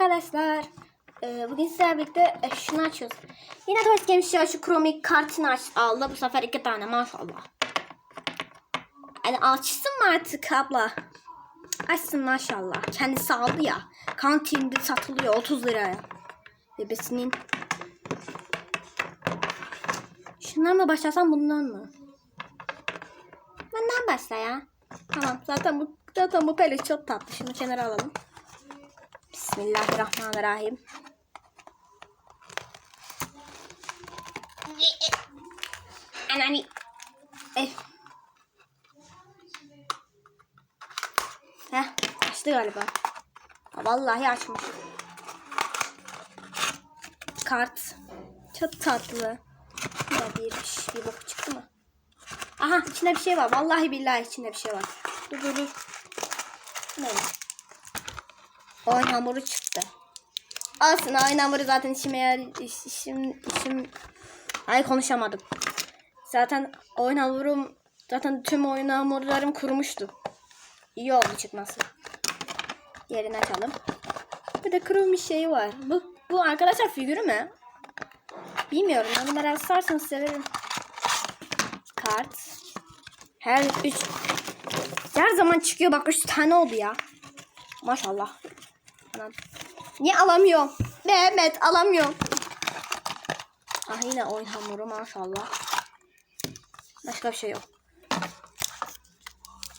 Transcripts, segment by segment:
arkadaşlar. Ee, bugün sizlerle birlikte e, şunu açıyoruz. Yine Toys Games ya şu kromik kartını aç, aldı. Bu sefer iki tane maşallah. Yani açsın mı artık abla? Açsın maşallah. Kendisi aldı ya. Kantinde satılıyor 30 liraya. Bebesinin. Şundan mı başlasam bundan mı? Bundan başla ya. Tamam zaten bu zaten bu peluş çok tatlı. Şunu kenara alalım. Bismillahirrahmanirrahim. Anani. Eh. Heh, açtı galiba. Vallahi açmış. Kart. Çok tatlı. Ya bir, bir bok çıktı mı? Aha içinde bir şey var. Vallahi billahi içinde bir şey var. Dur dur dur. Ne? Oyun hamuru çıktı. Aslında oyun hamuru zaten işime yar... iş- işim, işim... Ay konuşamadım. Zaten oyun hamurum... Zaten tüm oyun hamurlarım kurumuştu. İyi oldu çıkması. Yerini açalım. Bir de kırılmış şey var. Bu, bu arkadaşlar figürü mü? Bilmiyorum. Ben bunları asarsanız severim. Kart. Her üç... Her zaman çıkıyor. Bak üç tane oldu ya. Maşallah. Anam. Niye alamıyorum? Mehmet alamıyorum. Ah yine oyun hamuru maşallah. Başka bir şey yok.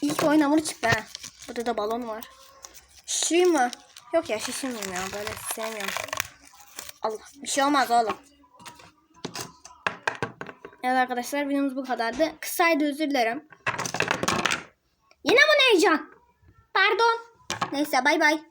İlk oyun hamuru çıktı ha. Burada da balon var. Şişireyim mi? Yok ya şişirmeyeyim ya. Böyle sevmiyorum. Allah. Bir şey olmaz oğlum. Evet arkadaşlar videomuz bu kadardı. Kısaydı özür dilerim. Yine mi heyecan? Pardon. Neyse bay bay.